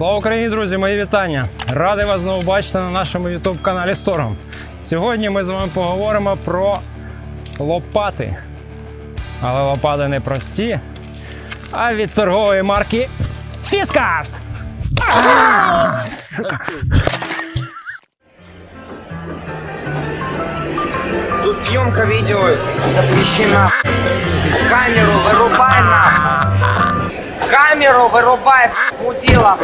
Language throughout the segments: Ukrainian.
Слава Україні, друзі! Мої вітання! Радий вас знову бачити на нашому youtube каналі Storm. Сьогодні ми з вами поговоримо про лопати. Але лопати не прості, а від торгової марки Фіскас! Тут съемка видео запрещена. Камеру вырубай нахуй. Камеру вырубай, мудила.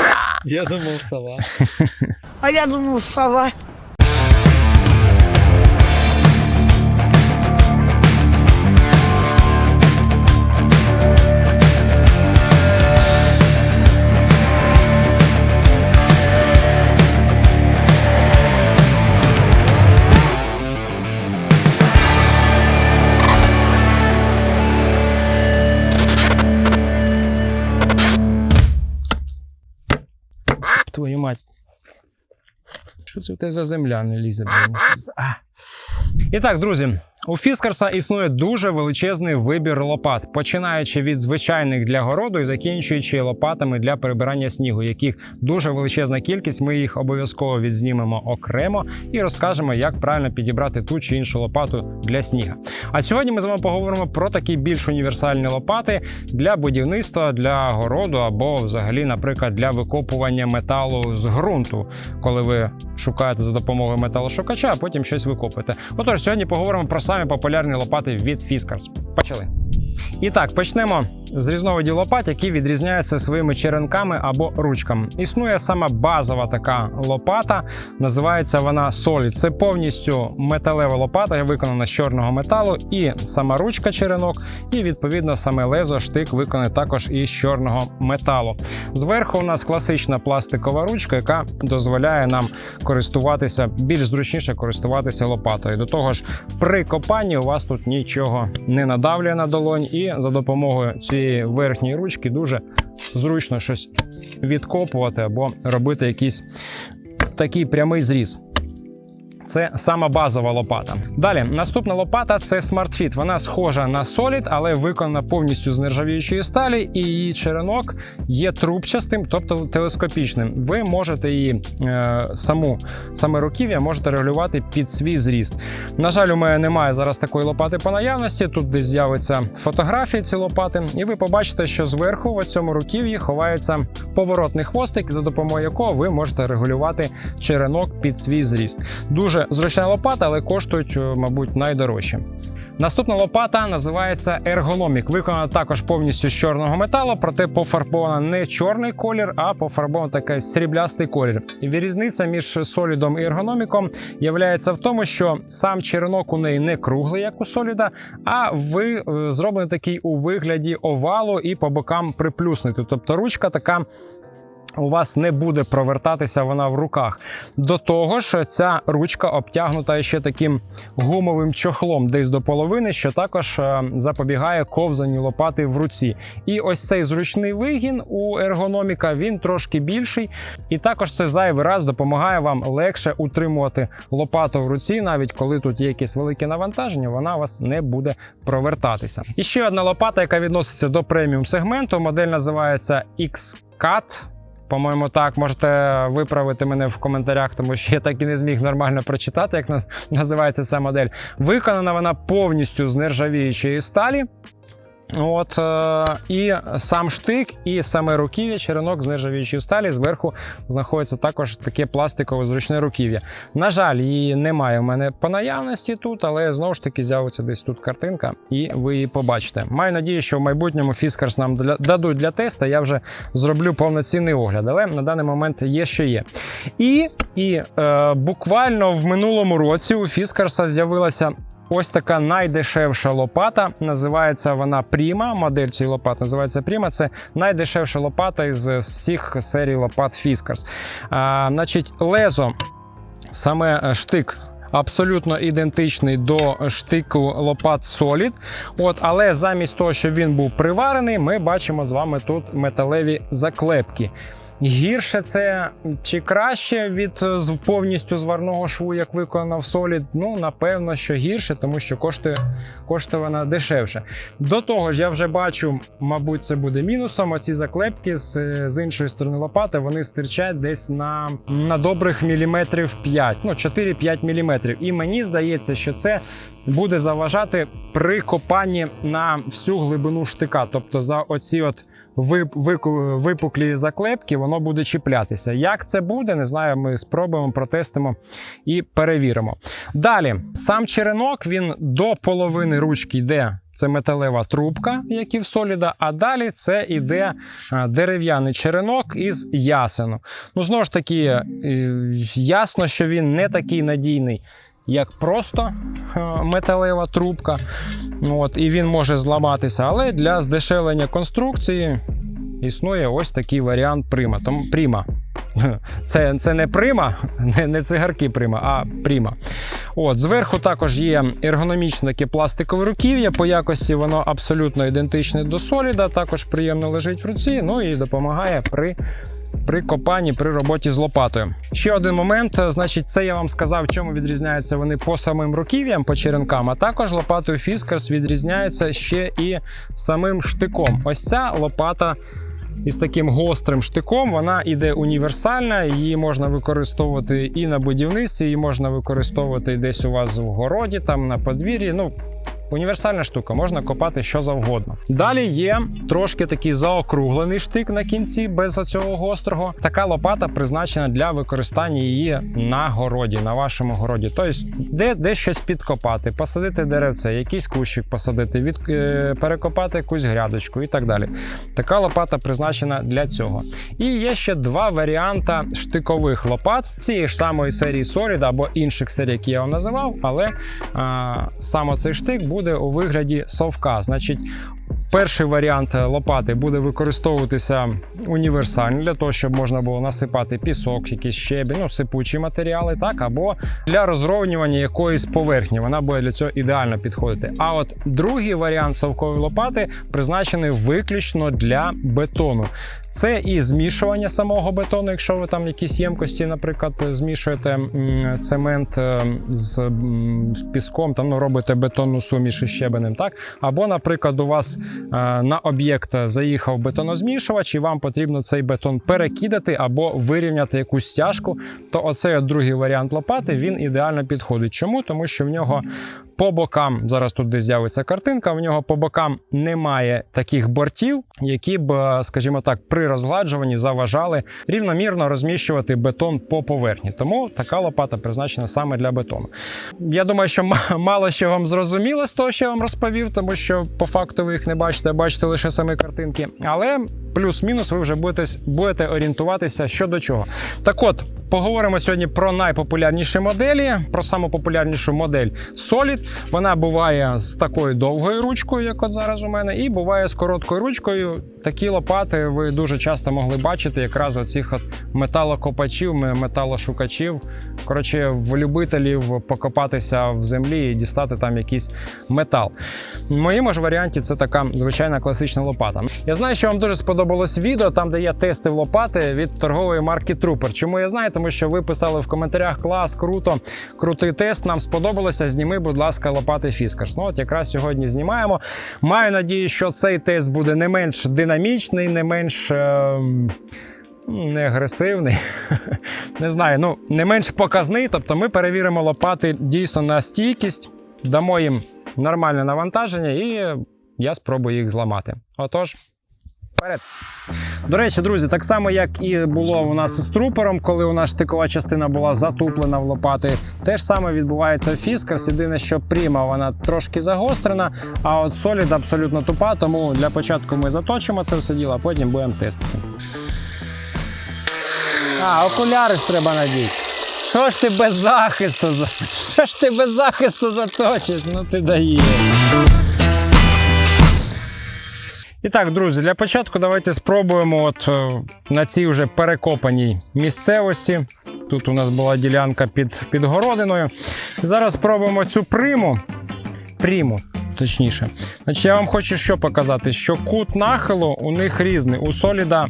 Я думал, сова. А я думал, сова. Мать. Що це в тебе за земля не лізе? А. І так, друзі, у Фіскарса існує дуже величезний вибір лопат, починаючи від звичайних для городу і закінчуючи лопатами для перебирання снігу, яких дуже величезна кількість. Ми їх обов'язково відзнімемо окремо і розкажемо, як правильно підібрати ту чи іншу лопату для сніга. А сьогодні ми з вами поговоримо про такі більш універсальні лопати для будівництва, для городу або взагалі, наприклад, для викопування металу з ґрунту, коли ви шукаєте за допомогою металошукача, а потім щось викопуєте. Отож, сьогодні поговоримо про самі популярні лопати від Fiskars. Почали. І так, почнемо з різновидів лопат, які відрізняються своїми черенками або ручками. Існує сама базова така лопата, називається вона Solid. Це повністю металева лопата, виконана з чорного металу, і сама ручка черенок, і відповідно саме лезо штик виконаний також із чорного металу. Зверху у нас класична пластикова ручка, яка дозволяє нам користуватися більш зручніше користуватися лопатою. До того ж, при копанні у вас тут нічого не надавлює на долонь, і за допомогою цієї верхньої ручки дуже зручно щось відкопувати або робити якийсь такий прямий зріз. Це сама базова лопата. Далі наступна лопата це SmartFit. Вона схожа на Solid, але виконана повністю з нержавіючої сталі, і її черенок є трубчастим, тобто телескопічним. Ви можете її е, саму саме руків'я можете регулювати під свій зріст. На жаль, у мене немає зараз такої лопати по наявності. Тут десь з'явиться фотографії ці лопати, і ви побачите, що зверху в цьому руків'ї ховається поворотний хвостик, за допомогою якого ви можете регулювати черенок під свій зріст. Дуже зручна лопата, але коштують, е, мабуть, найдорожче. Наступна лопата називається ергономік. Виконана також повністю з чорного металу, проте пофарбована не чорний колір, а пофарбована такий сріблястий колір. І різниця між солідом і ергономіком являється в тому, що сам черенок у неї не круглий, як у соліда, а ви е, зроблений такий у вигляді овалу і по бокам приплюснутий. Тобто ручка така у вас не буде провертатися вона в руках. До того ж, ця ручка обтягнута ще таким гумовим чохлом, десь до половини, що також е, запобігає ковзанню лопати в руці. І ось цей зручний вигін у ергономіка він трошки більший, і також це зайвий раз допомагає вам легше утримувати лопату в руці, навіть коли тут є якесь велике навантаження, вона у вас не буде провертатися. І ще одна лопата, яка відноситься до преміум сегменту. Модель називається X-Cut. По-моєму, так можете виправити мене в коментарях, тому що я так і не зміг нормально прочитати, як називається ця модель. Виконана вона повністю з нержавіючої сталі. От е, і сам штик, і саме руків'я, черенок з нержавіючої сталі. Зверху знаходиться також таке пластикове зручне руків'я. На жаль, її немає в мене по наявності тут, але знову ж таки з'явиться десь тут картинка, і ви її побачите. Маю надію, що в майбутньому Fiskars нам для, дадуть для тесту. Я вже зроблю повноцінний огляд, але на даний момент є, що є. І, і е, буквально в минулому році у Fiskars з'явилася Ось така найдешевша лопата. Називається вона Prima. Модель цієї лопат називається Prima. Це найдешевша лопата із всіх серій лопат Fiskars. А, значить, лезо, саме штик. Абсолютно ідентичний до штику лопат Solid. От, але замість того, щоб він був приварений, ми бачимо з вами тут металеві заклепки. Гірше це чи краще від е, повністю зварного шву, як виконав Solid? Ну, напевно, що гірше, тому що коштує, коштує вона дешевше. До того ж, я вже бачу, мабуть, це буде мінусом. Оці заклепки з, е, з іншої сторони лопати вони стирчать десь на, на добрих міліметрів 5, ну 4-5 міліметрів. І мені здається, що це буде заважати при копанні на всю глибину штика. Тобто за оці от випуклі заклепки воно буде чіплятися. Як це буде, не знаю. Ми спробуємо, протестимо і перевіримо. Далі, сам черенок він до половини ручки йде. Це металева трубка, як і в соліда, а далі це іде дерев'яний черенок із ясену. Ну, знову ж таки, е, ясно, що він не такий надійний, як просто е, металева трубка. От, і він може зламатися. Але для здешевлення конструкції існує ось такий варіант прима. Тому прима. Це, це не прима, не, не цигарки прима, а прима. От, зверху також є ергономічне таке пластикове руків'я. По якості воно абсолютно ідентичне до соліда, також приємно лежить в руці, ну і допомагає при. При копанні при роботі з лопатою. Ще один момент, е, значить, це я вам сказав, чому відрізняються вони по самим руків'ям, по черенкам, а також лопатою Fiskars відрізняється ще і самим штиком. Ось ця лопата із таким гострим штиком. Вона іде універсальна, її можна використовувати і на будівництві, її можна використовувати десь у вас в городі, там на подвір'ї. Ну, Універсальна штука, можна копати що завгодно. Далі є трошки такий заокруглений штик на кінці без оцього гострого. Така лопата призначена для використання її на городі, на вашому городі. Тобто, де, де щось підкопати, посадити деревце, якийсь кущик посадити, від, е, перекопати якусь грядочку і так далі. Така лопата призначена для цього. І є ще два варіанти штикових лопат цієї ж самої серії Solid або інших серій, які я вам називав, але а, саме цей штик буде у вигляді совка. Значить, перший варіант лопати буде використовуватися універсально для того, щоб можна було насипати пісок, якісь щебінь, ну, сипучі матеріали, так, або для розровнювання якоїсь поверхні. Вона буде для цього ідеально підходити. А от другий варіант совкової лопати призначений виключно для бетону. Це і змішування самого бетону, якщо ви там якісь ємкості, наприклад, змішуєте цемент е, з піском, там ну, робите бетонну суміш із щебенем, так? Або, наприклад, у вас е, на об'єкт заїхав бетонозмішувач, і вам потрібно цей бетон перекидати або вирівняти якусь стяжку, то оцей от другий варіант лопати він ідеально підходить. Чому? Тому що в нього по бокам, зараз тут десь з'явиться картинка, в нього по бокам немає таких бортів, які б, е, скажімо так, при розгладжуванні заважали рівномірно розміщувати бетон по поверхні. Тому така лопата призначена саме для бетону. Я думаю, що мало що вам зрозуміло з того, що я вам розповів, тому що по факту ви їх не бачите, бачите лише самі картинки. Але плюс-мінус ви вже будете, будете орієнтуватися щодо чого. Так от, поговоримо сьогодні про найпопулярніші моделі, про саму популярнішу модель Solid. Вона буває з такою довгою ручкою, як от зараз у мене, і буває з короткою ручкою. Такі лопати ви дуже часто могли бачити якраз оцих от металокопачів, металошукачів. Коротше, в любителів покопатися в землі і дістати там якийсь метал. В моєму ж варіанті це така звичайна класична лопата. Я знаю, що вам дуже сподобалось відео, там де є тести в лопати від торгової марки Trooper. Чому я знаю? Тому що ви писали в коментарях клас, круто, крутий тест. Нам сподобалося. Зніми, будь ласка, лопати Fiskars. Ну от якраз сьогодні знімаємо. Маю надію, що цей тест буде не менш динамічний, не менш. ем, не агресивний, не знаю, ну не менш показний. Тобто ми перевіримо лопати дійсно на стійкість, дамо їм нормальне навантаження, і я спробую їх зламати. Отож, вперед. До речі, друзі, так само як і було у нас з трупером, коли у нас штикова частина була затуплена в лопати, те ж саме відбувається в Fiskars. Єдине, що пріма вона трошки загострена, а от Solid абсолютно тупа. Тому для початку ми заточимо це все діло, а потім будемо тестити. А, окуляри ж треба надіти. Що ж ти без захисту? Що ж ти без захисту заточиш? Ну ти даєш. І так, друзі, для початку давайте спробуємо от е, на цій вже перекопаній місцевості. Тут у нас була ділянка під, під городиною. Зараз спробуємо цю приму. Приму, точніше. Значить, я вам хочу що показати, що кут нахилу у них різний. У соліда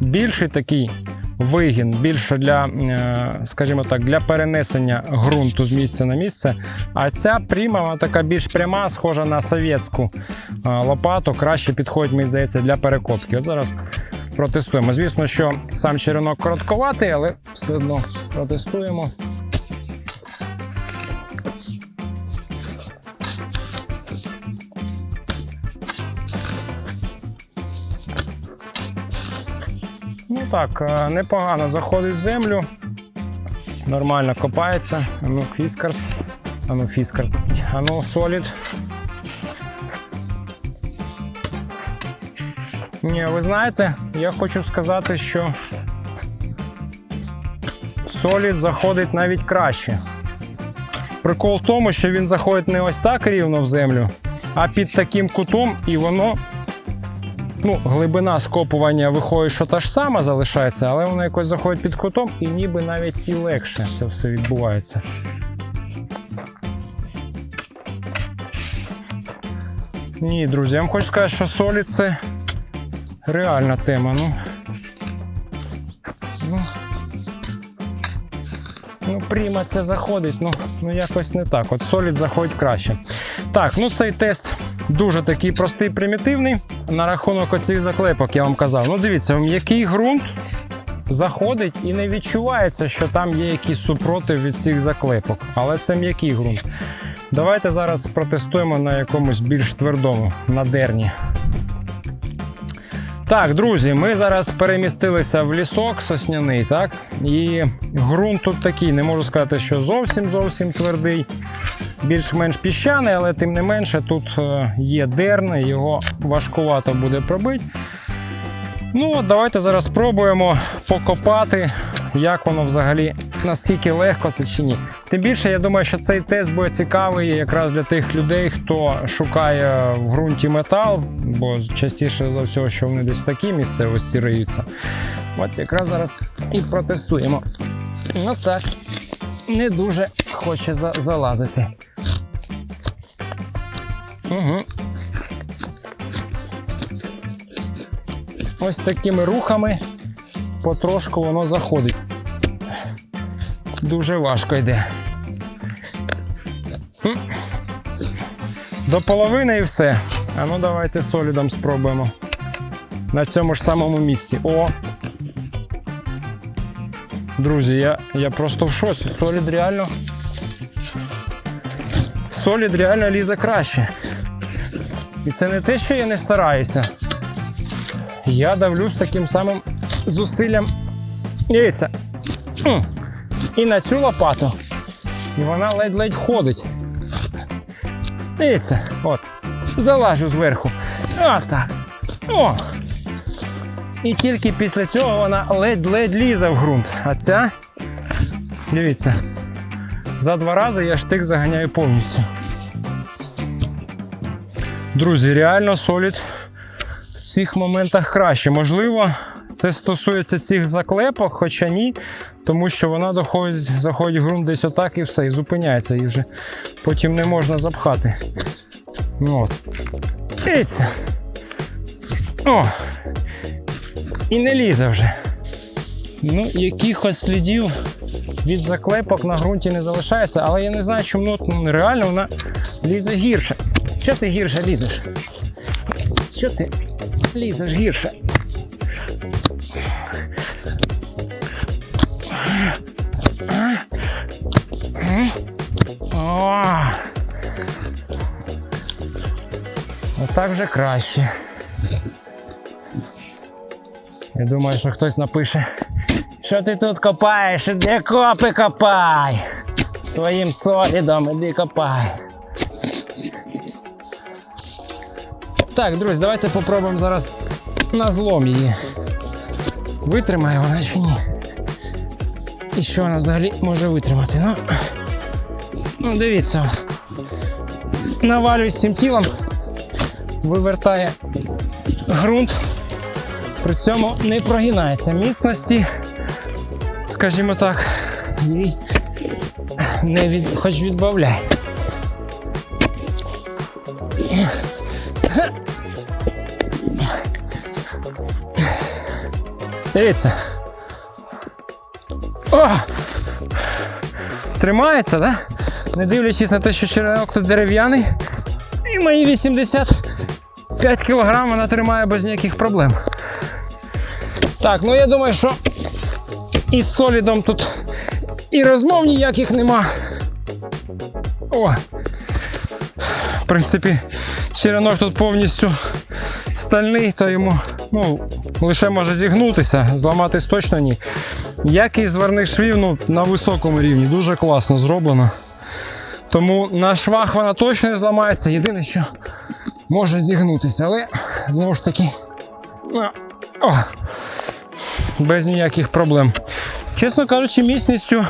більший такий вигін, більше для, е, скажімо так, для перенесення ґрунту з місця на місце. А ця пріма вона така більш пряма, схожа на совєтську е, лопату. Краще підходить, мені здається, для перекопки. От зараз протестуємо. Звісно, що сам черенок коротковатий, але все одно протестуємо. Так, е, непогано заходить в землю. Нормально копається. Ану, фіскарс. Ану, фіскар. Ану, солід. Ні, ви знаєте, я хочу сказати, що солід заходить навіть краще. Прикол в тому, що він заходить не ось так рівно в землю, а під таким кутом, і воно ну, глибина скопування виходить, що та ж сама залишається, але воно якось заходить під кутом і ніби навіть і легше це все відбувається. Ні, друзі, я вам хочу сказати, що солі це реальна тема. Ну, ну, ну пріма це заходить, ну, ну якось не так. От солід заходить краще. Так, ну цей тест дуже такий простий, примітивний. На рахунок оцих заклепок я вам казав. Ну, дивіться, м'який ґрунт заходить і не відчувається, що там є якийсь супротив від цих заклепок. Але це м'який ґрунт. Давайте зараз протестуємо на якомусь більш твердому, на дерні. Так, друзі, ми зараз перемістилися в лісок сосняний, так? І ґрунт тут такий, не можу сказати, що зовсім зовсім твердий, більш-менш піщаний, але тим не менше тут е, є дерн, його важкувато буде пробити. Ну, давайте зараз спробуємо покопати, як воно взагалі, наскільки легко це чи ні. Тим більше, я думаю, що цей тест буде цікавий якраз для тих людей, хто шукає в ґрунті метал, бо частіше за всього, що вони десь в такій місцевості риються. От якраз зараз і протестуємо. Ну так, не дуже хоче залазити. Угу. Ось такими рухами потрошку воно заходить. Дуже важко йде. До половини і все. А ну давайте солідом спробуємо. На цьому ж самому місці. О! Друзі, я, я просто в шоці. Солід реально. Солід реально лізе краще. І це не те, що я не стараюся. Я давлю з таким самим зусиллям. Дивіться. І на цю лопату. І вона ледь-ледь ходить. Дивіться, от. Залажу зверху. Отак. О! І тільки після цього вона ледь-ледь лізе в ґрунт. А ця, дивіться, за два рази я штик заганяю повністю. Друзі, реально солід в цих моментах краще. Можливо, це стосується цих заклепок, хоча ні, тому що вона доходить, заходить в ґрунт десь отак і все, і зупиняється, і вже потім не можна запхати. Ну, от. Дивіться. О! І не лізе вже. Ну, якихось слідів від заклепок на ґрунті не залишається, але я не знаю, чому ну, реально вона лізе гірше. Що ти гірше лізеш? Що ти лізеш гірше? Отак вже краще. Я думаю, що хтось напише. Що ти тут копаєш? Іди копи копай! Своїм солідом іди копай. Так, друзі, давайте попробуємо зараз на злом її. Витримає вона чи ні? І що вона взагалі може витримати? Ну, ну дивіться. Навалююсь цим тілом, вивертає ґрунт, при цьому не прогинається міцності, скажімо так, і не від, хоч відбавляй. Дивіться. О! Тримається, да? Не дивлячись на те, що черенок тут дерев'яний. І мої 85 кг вона тримає без ніяких проблем. Так, ну я думаю, що із солідом тут і розмов ніяких нема. О! В принципі, черенок тут повністю стальний, то йому ну, лише може зігнутися, зламатись точно ні. Якість зварних швів ну, на високому рівні, дуже класно зроблено. Тому на швах вона точно не зламається. Єдине, що може зігнутися, але знову ж таки. О, без ніяких проблем. Чесно кажучи, міцністю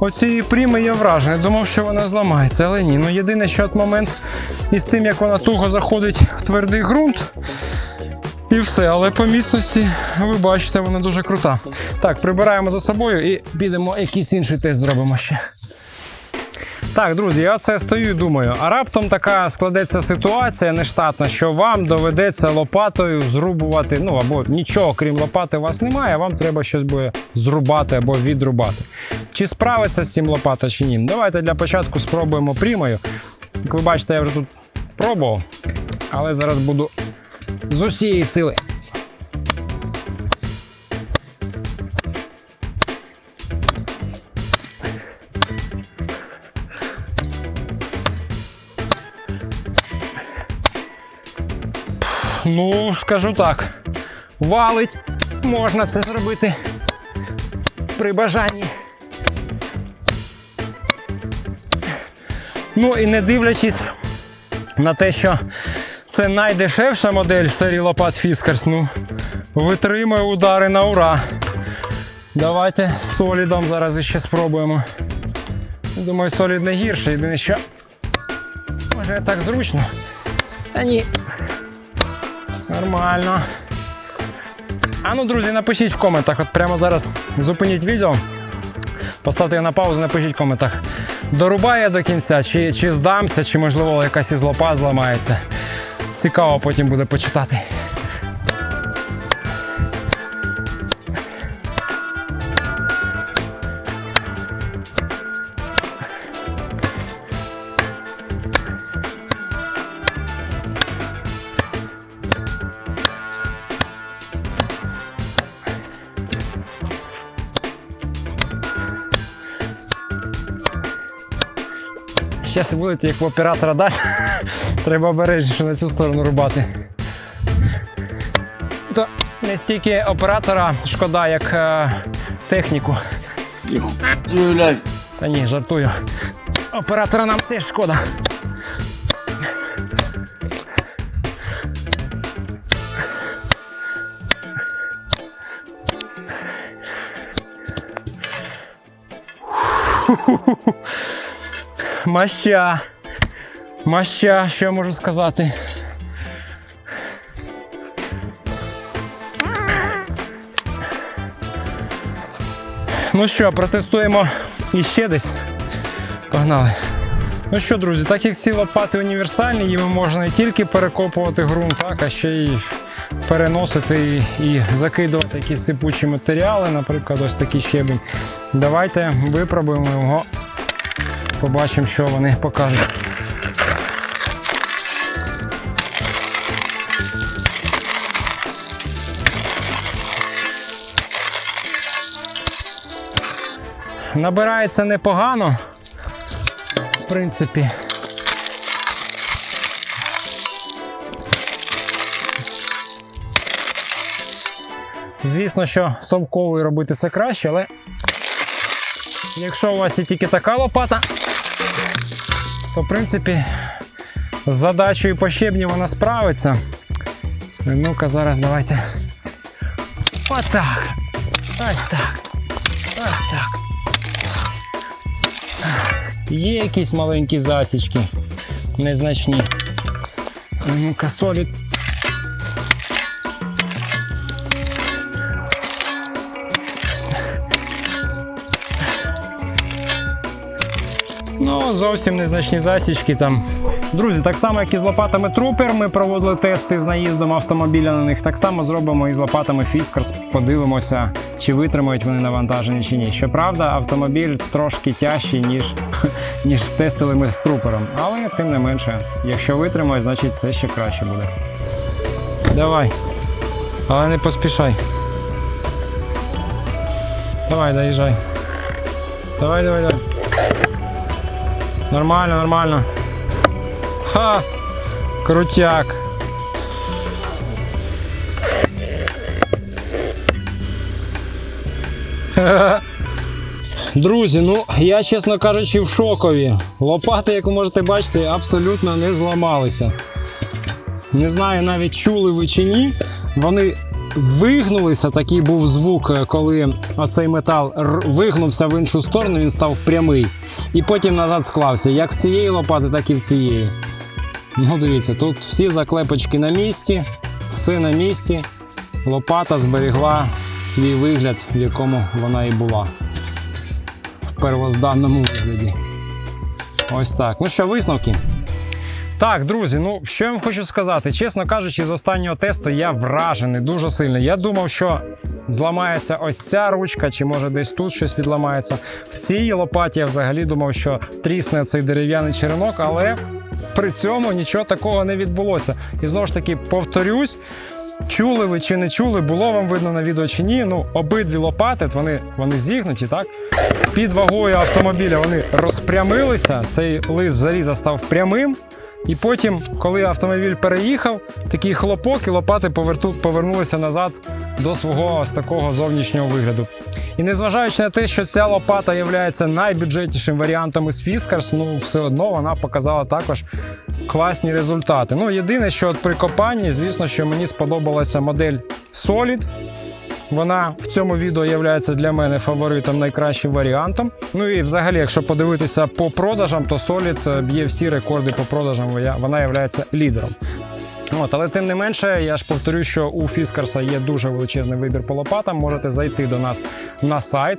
оцієї пріми я вражений. Думав, що вона зламається, але ні. Ну єдине, що от момент із тим, як вона туго заходить в твердий ґрунт. І все, але по міцності, ви бачите, вона дуже крута. Так, прибираємо за собою і підемо якийсь інший тест зробимо ще. Так, друзі, я це стою і думаю. А раптом така складеться ситуація нештатна, що вам доведеться лопатою зрубувати. Ну або нічого, крім лопати, у вас немає, вам треба щось буде зрубати або відрубати. Чи справиться з цим лопата, чи ні? Давайте для початку спробуємо прімою. Як ви бачите, я вже тут пробував, але зараз буду з усієї сили. Ну, скажу так, валить, можна це зробити при бажанні. Ну і не дивлячись на те, що це найдешевша модель серії лопат Fiskars, ну, витримує удари на ура. Давайте солідом зараз іще спробуємо. Думаю, солід не гірше, єдине що. Може так зручно. А ні. Нормально. А ну, друзі, напишіть в коментах. От прямо зараз зупиніть відео. Поставте його на паузу, напишіть в коментах. Дорубаю я до кінця, чи, чи здамся, чи можливо якась із лопа зламається. Цікаво потім буде почитати. Зараз будете як в оператора дасть. Треба обережніше на цю сторону рубати. То не стільки оператора шкода, як е, техніку. Та ні, жартую. Оператора нам теж шкода. Маща. Маща, що я можу сказати. Ну що, протестуємо іще десь. Погнали. Ну що, друзі, так як ці лопати універсальні, їми можна не тільки перекопувати ґрунт, так, а ще й переносити і, і закидувати якісь сипучі матеріали, наприклад, ось такий щебень. Давайте випробуємо його, побачимо, що вони покажуть. Набирається непогано, в принципі. Звісно, що совковою робити це краще, але якщо у вас є тільки така лопата, то в принципі з задачею по щебні вона справиться. Ну-ка, зараз давайте. Отак. Ось так. Є якісь маленькі засічки, незначні. Ну-ка, солід. Ну, зовсім незначні засічки там Друзі, так само, як і з лопатами Трупер, ми проводили тести з наїздом автомобіля на них. Так само зробимо і з лопатами Fiskars. Подивимося, чи витримають вони навантаження чи ні. Щоправда, автомобіль трошки тяжчий, ніж, ніж тестили ми з трупером. Але тим не менше, якщо витримають, значить все ще краще буде. Давай. Але не поспішай. Давай, доїжджай. Давай, давай, давай. Нормально, нормально. Ха! Крутяк. Друзі, ну я, чесно кажучи, в шокові. Лопати, як ви можете бачити, абсолютно не зламалися. Не знаю, навіть чули ви чи ні. Вони вигнулися. Такий був звук, е, коли оцей метал вигнувся в іншу сторону, він став прямий. І потім назад склався. Як в цієї лопати, так і в цієї. Ну, дивіться, тут всі заклепочки на місці, все на місці. Лопата зберігла свій вигляд, в якому вона і була. В первозданному вигляді. Ось так. Ну що, висновки? Так, друзі, ну що я вам хочу сказати, чесно кажучи, з останнього тесту я вражений дуже сильно. Я думав, що зламається ось ця ручка, чи може десь тут щось відламається. В цій лопаті я взагалі думав, що трісне цей дерев'яний черенок, але при цьому нічого такого не відбулося. І знову ж таки повторюсь. Чули ви чи не чули, було вам видно на відео чи ні. Ну, обидві лопати, вони, вони зігнуті, так? Під вагою автомобіля вони розпрямилися. Цей лист заліза став прямим. І потім, коли автомобіль переїхав, такий хлопок і лопати повернулися назад до свого ось такого зовнішнього вигляду. І незважаючи на те, що ця лопата є найбюджетнішим варіантом із Fiskars, ну все одно вона показала також класні результати. Ну, єдине, що от при копанні, звісно, що мені сподобалася модель Solid. Вона в цьому відео є для мене фаворитом, найкращим варіантом. Ну і взагалі, якщо подивитися по продажам, то Solid е, б'є всі рекорди по продажам. Вона є лідером. От, але тим не менше, я ж повторю, що у Фіскарса є дуже величезний вибір по лопатам. Можете зайти до нас на сайт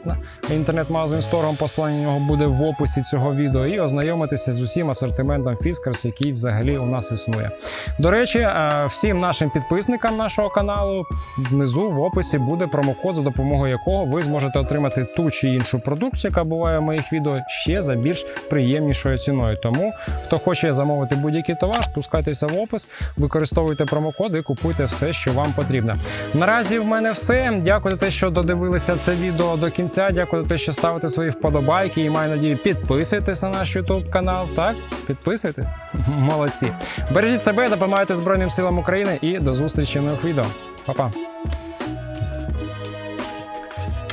інтернет-магазин Сторгом. Посилання нього буде в описі цього відео, і ознайомитися з усім асортиментом Фіскарс, який взагалі у нас існує. До речі, е, всім нашим підписникам нашого каналу внизу в описі буде промокод, за допомогою якого ви зможете отримати ту чи іншу продукцію, яка буває в моїх відео, ще за більш приємнішою ціною. Тому хто хоче замовити будь-який товар, спускайтеся в опис, використовуйте промокод і купуйте все, що вам потрібно. Наразі в мене все. Дякую за те, що додивилися це відео до кінця. Дякую за те, що ставите свої вподобайки і маю надію, підписуйтесь на наш YouTube канал. Так, підписуйтесь. Молодці. Бережіть себе, допомагайте Збройним силам України і до зустрічі в нових відео. Па-па.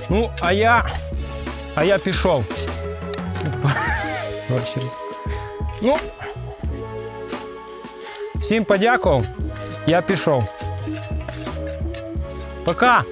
Ну, а я. А я пішов. Ну. Всім подякував. Я пішов. Пока.